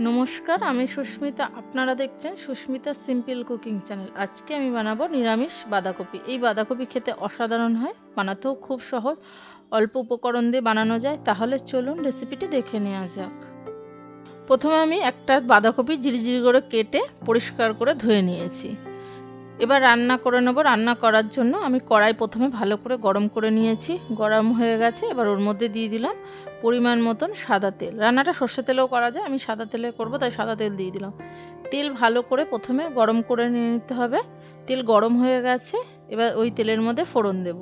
নমস্কার, আমি সুস্মিতা। আপনারা দেখছেন সুস্মিতা সিম্পল কুকিং চ্যানেল। আজকে আমি বানাবো নিরামিষ বাঁধাকপি। এই বাঁধাকপি খেতে অসাধারণ হয়, বানাতেও খুব সহজ। অল্প উপকরণ দিয়ে বানানো যায়। তাহলে চলুন রেসিপিটি দেখে নেওয়া যাক। প্রথমে আমি একটা বাঁধাকপি ঝিরিঝিরি করে কেটে পরিষ্কার করে ধুয়ে নিয়েছি। এবার রান্না করে নেব। রান্না করার জন্য আমি কড়াই প্রথমে ভালো করে গরম করে নিয়েছি। গরম হয়ে গেছে, এবার ওর মধ্যে দিয়ে দিলাম পরিমাণ মতন সাদা তেল। রান্নাটা সর্ষে তেলেও করা যায়, আমি সাদা তেলে করব, তাই সাদা তেল দিয়ে দিলাম। তেল ভালো করে প্রথমে গরম করে নিয়ে নিতে হবে। তেল গরম হয়ে গেছে, এবার ওই তেলের মধ্যে ফোড়ন দেব।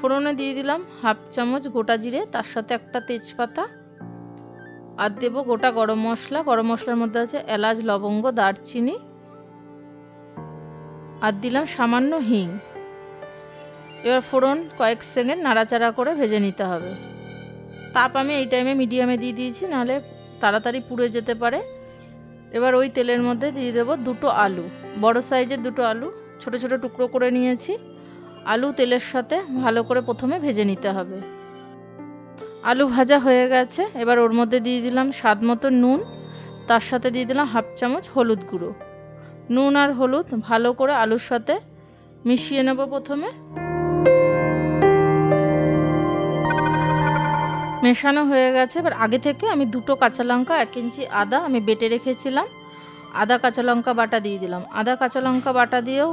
ফোড়নে দিয়ে দিলাম হাফ চামচ গোটা জিরে, তার সাথে একটা তেজপাতা। আর দেবো গোটা গরম মশলা। গরম মশলার মধ্যে আছে এলাচ, লবঙ্গ, দারচিনি আর দিলাম সামান্য হিং। এবার ফোড়ন কয়েক সেকেন্ড নাড়াচাড়া করে ভেজে নিতে হবে। তাপ আমি এই টাইমে মিডিয়ামে দিয়ে দিয়েছি, নাহলে তাড়াতাড়ি পুড়ে যেতে পারে। এবার ওই তেলের মধ্যে দিয়ে দেবো দুটো আলু। বড় সাইজের দুটো আলু, ছোট ছোট টুকরো করে নিয়েছি। আলু তেলের সাথে ভালো করে প্রথমে ভেজে নিতে হবে। আলু ভাজা হয়ে গেছে, এবার ওর মধ্যে দিয়ে দিলাম স্বাদ মতো নুন। তার সাথে দিয়ে দিলাম হাফ চামচ হলুদ গুঁড়ো। নুন আর হলুদ ভালো করে আলুর সাথে মিশিয়ে নেব প্রথমে। মেশানো হয়ে গেছে। এবার আগে থেকে আমি দুটো কাঁচা লঙ্কা, এক ইঞ্চি আদা আমি বেটে রেখেছিলাম। আদা, কাঁচা লঙ্কা বাটা দিয়ে দিলাম। আদা, কাঁচা লঙ্কা বাটা দিয়েও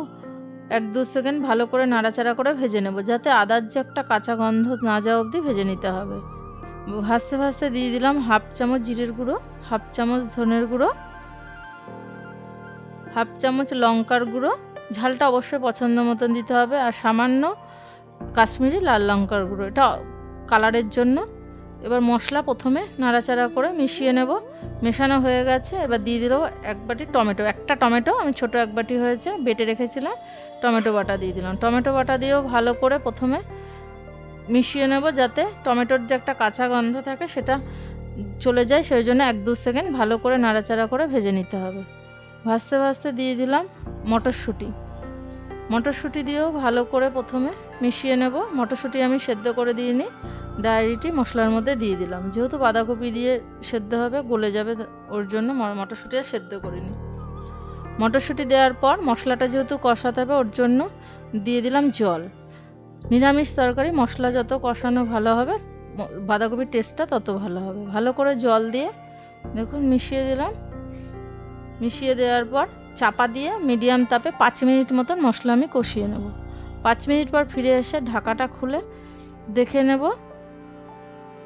এক দু সেকেন্ড ভালো করে নাড়াচাড়া করে ভেজে নেব, যাতে আদার যে একটা কাঁচা গন্ধ না যাওয়া অবধি ভেজে নিতে হবে। ভাজতে ভাজতে দিয়ে দিলাম হাফ চামচ জিরের গুঁড়ো, হাফ চামচ ধনের গুঁড়ো হাফ চামচ লঙ্কার গুঁড়ো। ঝালটা অবশ্যই পছন্দ মতন দিতে হবে। আর সামান্য কাশ্মীরি লাল লঙ্কার গুঁড়ো। এটা কালারের জন্য। এবার মশলা প্রথমে নাড়াচাড়া করে মিশিয়ে নেব। মেশানো হয়ে গেছে। এবার দিয়ে দিল এক বাটি টমেটো। একটা টমেটো, আমি ছোট এক বাটি হয়েছে, বেটে রেখেছিলাম। টমেটো বাটা দিয়ে দিলাম। টমেটো বাটা দিয়েও ভালো করে প্রথমে মিশিয়ে নেব যাতে টমেটোর যে একটা কাঁচা গন্ধ থাকে সেটা চলে যায়। সেই জন্য এক দু সেকেন্ড ভালো করে নাড়াচাড়া করে ভেজে নিতে হবে। ভাজতে ভাজতে দিয়ে দিলাম মটরশুঁটি। মটরশুঁটি দিয়েও ভালো করে প্রথমে মিশিয়ে নেব। মটরশুঁটি আমি সেদ্ধ করে দিইনি। ডায়েরিটি মশলার মধ্যে দিয়ে দিলাম। যেহেতু বাঁধাকপি দিয়ে সেদ্ধ হবে, গলে যাবে ওর জন্য মটরশুঁটি আর সেদ্ধ করিনি। মটরশুঁটি দেওয়ার পর মশলাটা যেহেতু কষাতে হবে, ওর জন্য দিয়ে দিলাম জল। নিরামিষ তরকারি, মশলা যত কষানো ভালো হবে বাঁধাকপির টেস্টটা তত ভালো হবে। ভালো করে জল দিয়ে দেখুন মিশিয়ে দিলাম। মিশিয়ে দেওয়ার পর চাপা দিয়ে মিডিয়াম তাপে পাঁচ মিনিট মতন মশলা আমি কষিয়ে নেব। পাঁচ মিনিট পর ফিরে এসে ঢাকাটা খুলে দেখে নেব।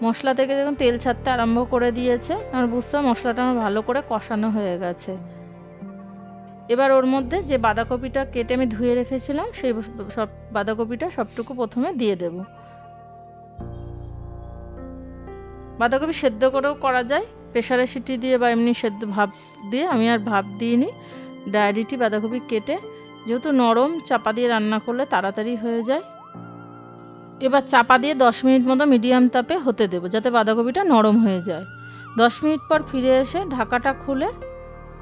মশলা থেকে দেখুন তেল ছাড়তে আরম্ভ করে দিয়েছে। আর বুঝতে মশলাটা আমার ভালো করে কষানো হয়ে গেছে। এবার ওর মধ্যে যে বাঁধাকপিটা কেটে আমি ধুয়ে রেখেছিলাম, সেই সব বাঁধাকপিটা সবটুকু প্রথমে দিয়ে দেব। বাঁধাকপি সেদ্ধ করেও করা যায়। প্রেশারে সিটি দিয়ে বা এমনি সেদ্ধ ভাপ দিয়ে আমি আর ভাপ দিইনি। ডায়েরিটি বাঁধাকপি কেটে যেহেতু নরম, চাপা দিয়ে রান্না করলে তাড়াতাড়ি হয়ে যায়। এবার চাপা দিয়ে দশ মিনিট মতো মিডিয়াম তাপে হতে দেবো যাতে বাঁধাকপিটা নরম হয়ে যায়। দশ মিনিট পর ফিরে এসে ঢাকাটা খুলে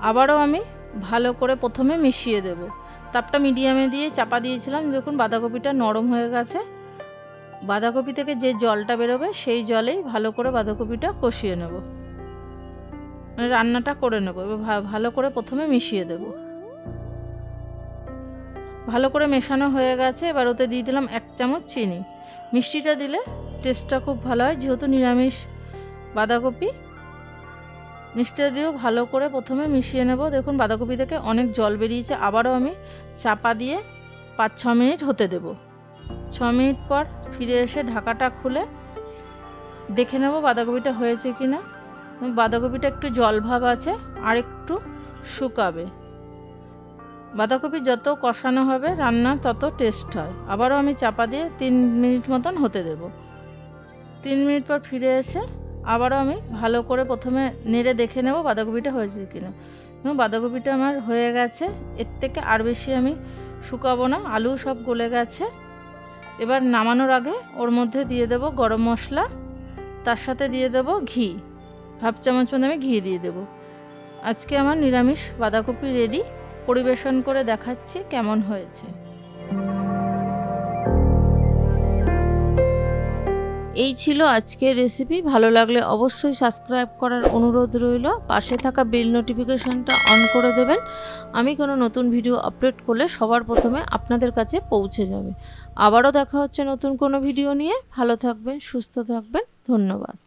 আবারও আমি ভালো করে প্রথমে মিশিয়ে দেব। তাপটা মিডিয়ামে দিয়ে চাপা দিয়েছিলাম। দেখুন বাঁধাকপিটা নরম হয়ে গেছে। বাঁধাকপি থেকে যে জলটা বেরোবে সেই জলেই ভালো করে বাঁধাকপিটা কষিয়ে নেব। রান্নাটা করে নেব, এবার ভালো করে প্রথমে মিশিয়ে দেব। ভালো করে মেশানো হয়ে গেছে, এবার ওতে দিয়ে দিলাম এক চামচ চিনি। মিষ্টিটা দিলে টেস্টটা খুব ভালো হয়, যেহেতু নিরামিষ বাঁধাকপি। মিষ্টিটা দিয়েও ভালো করে প্রথমে মিশিয়ে নেব। দেখুন, বাঁধাকপি থেকে অনেক জল বেরিয়েছে, আবারও আমি চাপা দিয়ে পাঁচ, ছ মিনিট হতে দেব। ছ মিনিট পর ফিরে এসে ঢাকাটা খুলে দেখে নেব বাঁধাকপিটা হয়েছে কি না বাঁধাকপিটা একটু জল ভাব আছে, আর একটু শুকাবে। বাঁধাকপি যত কষানো হবে, রান্না তত টেস্ট হয়। আবারও আমি চাপা দিয়ে তিন মিনিট মতন হতে দেব। তিন মিনিট পর ফিরে এসে আবারও আমি ভালো করে প্রথমে নেড়ে দেখে নেব বাঁধাকপিটা হয়েছে কিনা। এবং বাঁধাকপিটা আমার হয়ে গেছে, এর থেকে আর বেশি আমি শুকাবো না, আলু সব গলে গেছে। এবার নামানোর আগে ওর মধ্যে দিয়ে দেব গরম মশলা, তার সাথে দিয়ে দেব ঘি। হাফ চামচ মতো আমি ঘি দিয়ে দেবো। আজকে আমার নিরামিষ বাঁধাকপি রেডি পরিবেশন করে দেখাচ্ছি কেমন হয়েছে। এই ছিল আজকের রেসিপি ভালো লাগলে অবশ্যই সাবস্ক্রাইব করার অনুরোধ রইল। পাশে থাকা বেল নোটিফিকেশনটা অন করে দেবেন। আমি কোনো নতুন ভিডিও আপলোড করলে সবার প্রথমে আপনাদের কাছে পৌঁছে যাবে। আবারও দেখা হচ্ছে নতুন কোনো ভিডিও নিয়ে। ভালো থাকবেন, সুস্থ থাকবেন। ধন্যবাদ।